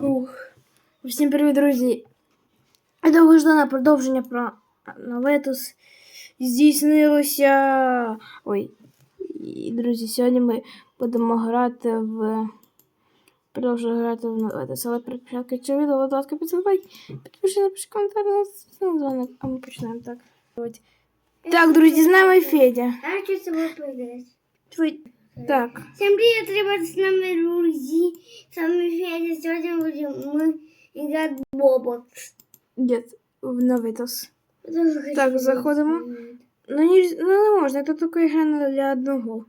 Ух. Всім привіт, друзі! Довгождане продовження про Наветус здійснилося. Ой, і, друзі, сьогодні ми будемо грати в. Продовжую грати в Наветус, але перед початком цього відео, будь ласка, підсилай, підпиши, напиши коментар на дзвоник, а ми почнемо так. Так, друзі, з нами Федя. А с тобой поиграть? Твій... Так, Всем привет, ребята, с нами Рузи. С вами Федя. Сегодня будем мы играть в Бобокс. дід в хочу Так, заходимо. Ну, ні, ну не можна, це тільки гра для одного.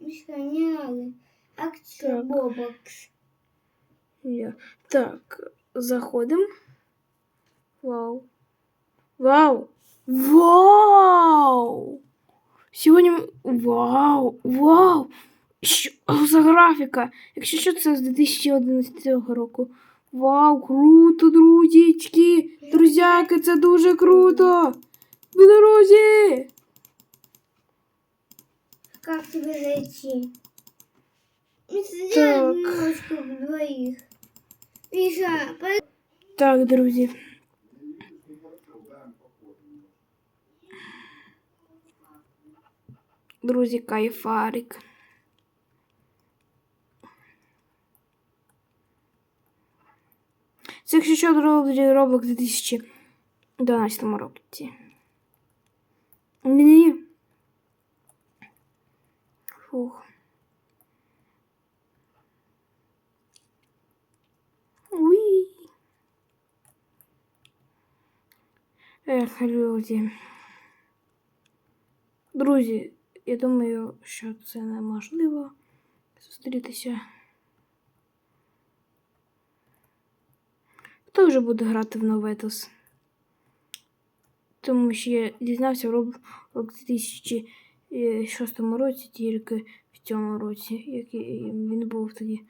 Мишка, не надо. Акция Так. Бобокс. Я. Так, заходимо. Вау. Вау! Вау! Вау! Вау! Що за графіка? Якщо що, це з 2011 року. Вау, круто, друзічки! Друзяки, це дуже круто! Дорозі! Как тебе зайти? Мы сидим Так. немножко вдвоих. Миша, по- Так, друзі. Друзі, кайфарик. Це якщо що друзі, Roblox у 2012 році. Ні. Фух. Уй. Ех, люди. Друзі, я думаю, що це неможливо зустрітися. Хто вже буде грати в Новетос? Тому що я дізнався в Roblox 2006 році, тільки в цьому році, який він був тоді.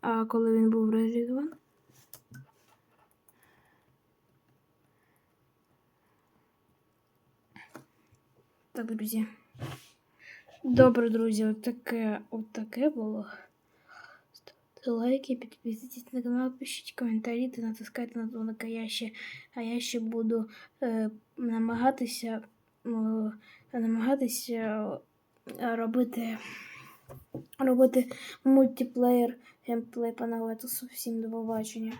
А коли він був реалізований. Так, друзі. Добре, друзі, отаке, отаке було. Ставте лайки, підписуйтесь на канал, пишіть коментарі та натискайте на дзвоник, а я ще, а я ще буду е, намагатися, е, намагатися робити, робити мультиплеєр геймплей Наветусу. Всім до побачення.